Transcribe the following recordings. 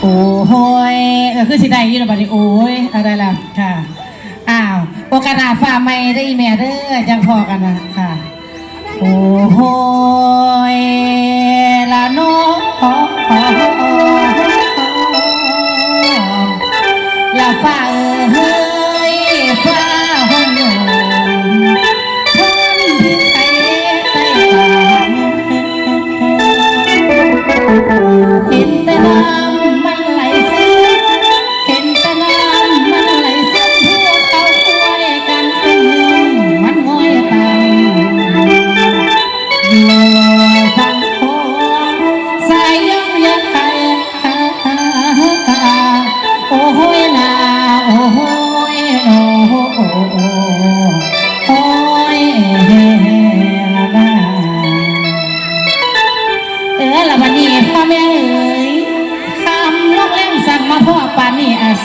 โอ้โหยเออคือสิได้ยี่ระบาดนี้โอ้ยอะไรล่ะค่ะ อ้าวโอกาสฝ่าไม่ได้อีแม่เด้อจังพอกันนะค่ะ โอ้โหยละน้อง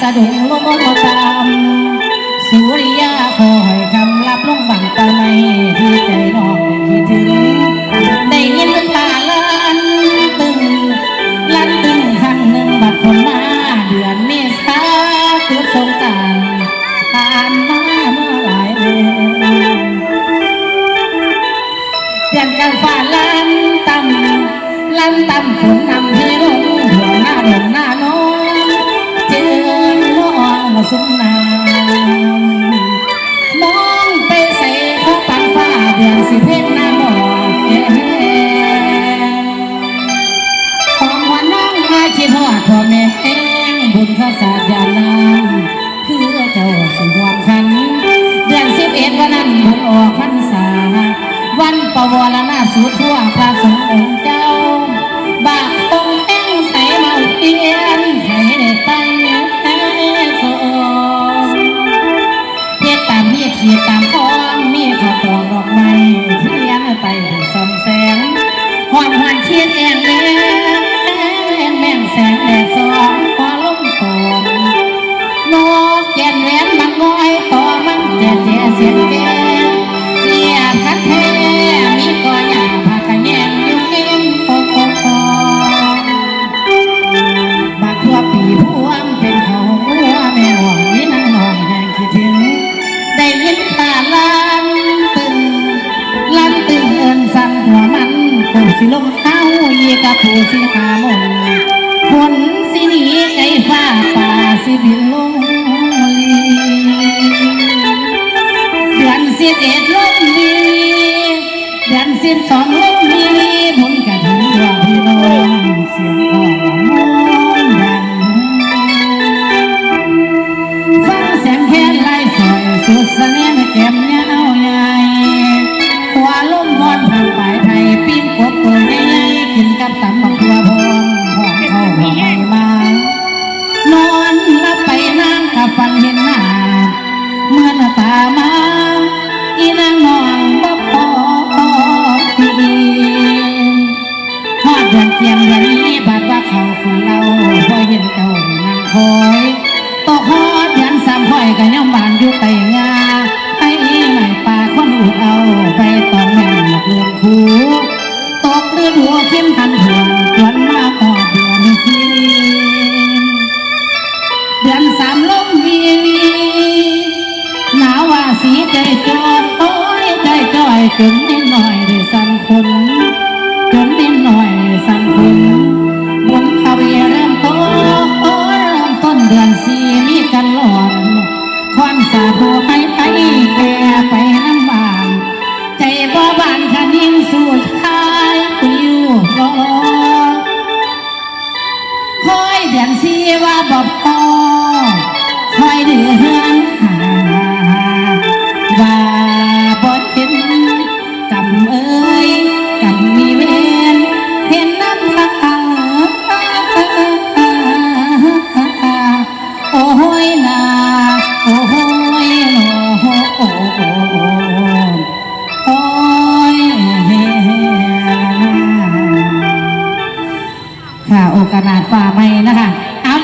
สะดุ้งลงลงตามสุริยาคอยคำรับลงบังตาไม่ที่ใจน้องคิดถึงได้ยินตาลันตึงลันตึงครั้งหนึ่งบัดคนมาเดือนเมษาคือสงกรารผ่านมาเมื่อหลายเดือนเดือนกันฟ้าลันต่ำลันต่ำฝนนำให้ลง สงแดดสองพอลงตอนนกแก่นแหวนมันง้อยต่อมันแจ่แจ่เสียงแก่เสียทัดแท้มีก่อหญ้าผากระแยงอยู่เอ็มโคโคโคบากทั่วปีพวงเป็นเขาหัวแม่หวงนี่นางนองแห่งคิดถึงได้ยินตาลันตึงลันตึงเอินสั่นหัวมันผู้สิลงเท้าเยีกับผู้สิหามน ฝนสิหนีไกลฟ้าป่าสิบินลงลีเดือนสิบเอ็ดลมดีเดือนสิบสองลมดีบุญกระถิ่นดวงพี่น้องเสียงของมอนดังฟังเสียงแค่ไล่สอยสุดเสน่ห์แก้มยาวใหญ่หัวลมมอนผ่านปลายไป จ้อยจนนิดหน่อยได้สั่นคนจนนิดหน่อยสั่นคนบุญเขาเริ่มต้นโอ้ยเริ่มต้นเดือนสี่มีกันหลอนควันสาธุให้ไปแก่ไปน้ำบานใจบ่บานคันยิ่งสู่ท้ายคุยอยู่รอคอยเดือนสีว่าบอก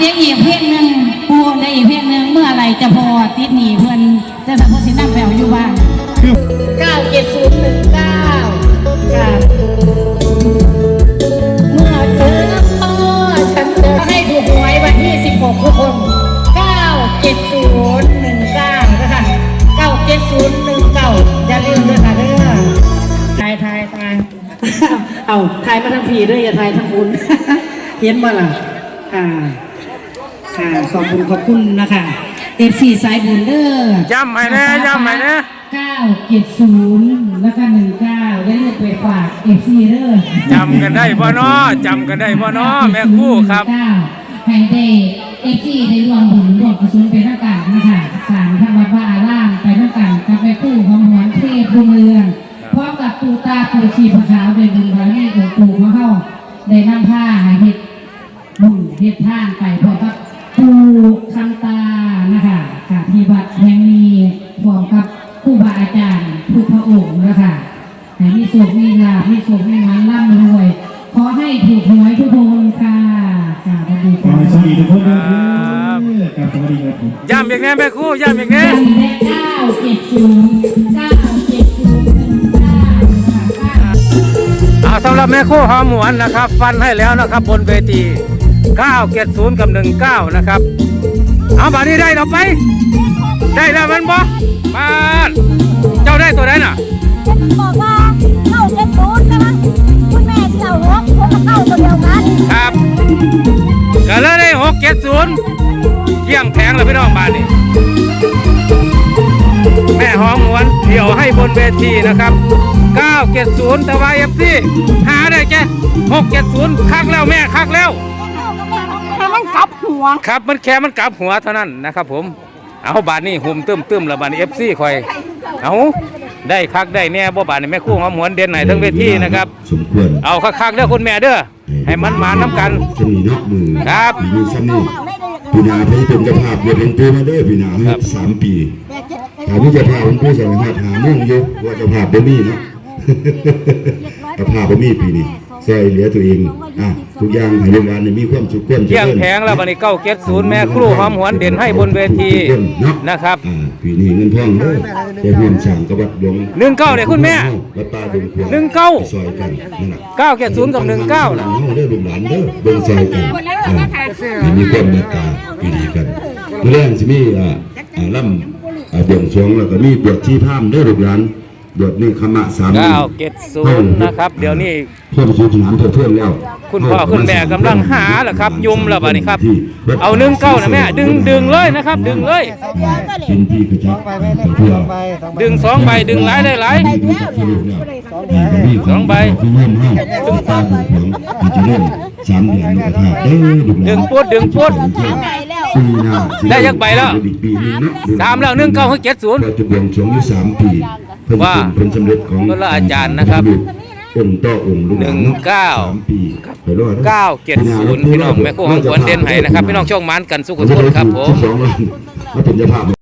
ได้อีกเพียงหนึ่งปูได้อีกเพียงหนึ่งเมื่อไรจะพอติดหนีเพื่อนจะสัมผัสสินั่แปลวอยู่บ้างคือเก้าเจ็ดศูนย์หนึ่งเก้าค่ะเมื่อเจอป้อฉันจะให้ถูกหวยวันที่สิบหกทุกคนเก้าเจ็ดศูนย์หนึ่งเก้านะคะเก้าเจ็ดศูนย์หนึ่งเก้าอย่าลืมด้วยค่ะเด้อทายทายทายเอาทายมาทั้งผีด้วยอย่าทายทั้งคุณเห็นมาล่ะ อ่า ค่ะ ขอบคุณขอบคุณนะคะเอฟซีสายบุญเด้อย้ำให้แน่ย้ำให้แน่เก้าเจ็ดศูนย์แล้วก็หนึ่งเก้าได้เลือกไปฝากเอฟซีเด้อจำกันได้บ่เนาะจำกันได้บ่เนาะแม่ครู่ครับเก้าให้ได้เอฟซีได้รวมบุญรวมกุศลเป็นทางการนะคะสารธรรมบ้าอารามไปทางการกับแม่ครู่ของหวนเทพรุ่งเรืองพร้อมกับตูตาปูชีพขาวได้บุญบารมีของปู่ของเขาได้นำผ้าเฮ็ดบุญเฮ็ดท่านไปพร้อมกับ วัดแห่งนี้พร้อมกับครูบาอาจารย์ทุกพระองค์นะคะให้มีสุขมีลาภมีสุขมีมันร่ำรวย ขอให้ถูกหวยทุกคนค่ะค่ะสวัสดีขอค่ะให้สวัสดีทุกคนด้วยครับสวัสดีครับผมย้ำอีกแน่แม่ครู่ย้ำอีกแน่สี่และเก้าเจ็ดศูนย์เก้าเจ็ดศูนย์หนึ่งเก้าค่ะเก้าอ่าสำหรับแม่ครู่หอมหวนนะครับ ฟันให้แล้วนะครับบนเวที9เกียรติศูนย์กับ 19 นะครับ เอาบาดนี้ได้เราไป ได้แล้วมันบ่มาดเจ้าได้ตัวไหนน่ะบอกว่าเข้าเจ็ดศูนย์ใช่ไหมคุณแม่ที่เอาหกผมก็เข้าตัวเดียวกันครับก็เลยได้6เกียรติศูนย์เที่ยงแผงเลยพี่น้องบ้านนี่แม่หอมหวนเดี๋ยวให้บนเวทีนะครับ9เกียรติศูนย์แต่ว่าเอฟซีหาได้แค่6เกียรติศูนย์คักแล้วแม่คักแล้วให้มันกลับหัว ครับมันแค่มันกลับหัวเท่านั้นนะครับผม เอาบาทนี้หุ่มตึมตึมแล้วบาทนี้เอฟซีคอย เอาได้คักได้แน่บ่บาทนี้แม่คู่หอมหวนเด่นไหนทั้งเวทีนะครับสมควรเอาคักๆเด้อคุณแม่เด้อให้มันมาน้ำกันจะมีนักมือครับมีซ้ำนี่ปีนาพี่เป็นเจ้าภาพเดือนเป็นปีมาเด้อปีนาครับสามปีถามว่าเจ้าภาพเป็นปีสองห้าหาเนื่องอยู่ว่าเจ้าภาพบ่มีเนาะเจ้าภาพบ่มีปีนี้ ใส่เหลือตัวเองอะทุกอย่างให้โรงงานนี่มีความสุขความเที่ยงแผงแล้วบาทนี้เก้าเก็ดศูนย์แม่ครูหอมหวนเด่นให้บนเวทีนะครับอ่าปีนี้เงินทองเด้อได้ร่วมสร้างกับวัดหลวงหนึ่งเก้าเนี่ยคุณแม่วัดป่าดงควงหนึ่งเก้า ซอยกันนั่นน่ะ เก้าเก็ดศูนย์กับหนึ่งเก้านะ เฮาเด้อลูกหลานเด้อเบิ่งใจกันอ่าให้มีความเมตตาปีดีกันเมื่อแรงสิมีอ่าอ่าล่ำอ่าบวงสรวงแล้วก็มีบวชชีพราหมณ์เด้อลูกหลาน บวชนี่ขมะสามเก้าเก็ดศูนย์นะครับ เดี๋ยวนี้เพิ่มสูงสนามเพิ่มเพิ่มแล้ว คุณพ่อคุณแม่กำลังหาเหรอครับ ยุมแล้วบัดนี้ครับ เอาหนึ่งเก้านะแม่ดึงดึงเลยนะครับ ดึงเลยเป็นที่กระจับเพื่อดึงสองใบดึงหลายได้หลายสองใบคือเงินห้าสุตาบุญหลวงที่จะเริ่มสามเดือนนกกระทาเด้อลูกหลานดึงปุ๊ดดึงปุ๊ดปีหน้าสิได้ยักใบแล้วอีกปีหนึงนะสามแล้วหนึ่งเก้าเจ็ดศูนย์เราจะบวงสรวงอยู่สามปีเพิ่น ว่าเป็นผลสำเร็จของคนละอาจารย์นะครับองค์ต่อองค์ลูกหลานหนึ่งเก้าสามปีไปรอดนะเก้าเจ็ดศูนย์พี่น้องแม่ครูของขวัญเด่นให้นะครับ พี่น้องโชคหมันกันสุขทุกคนครับผม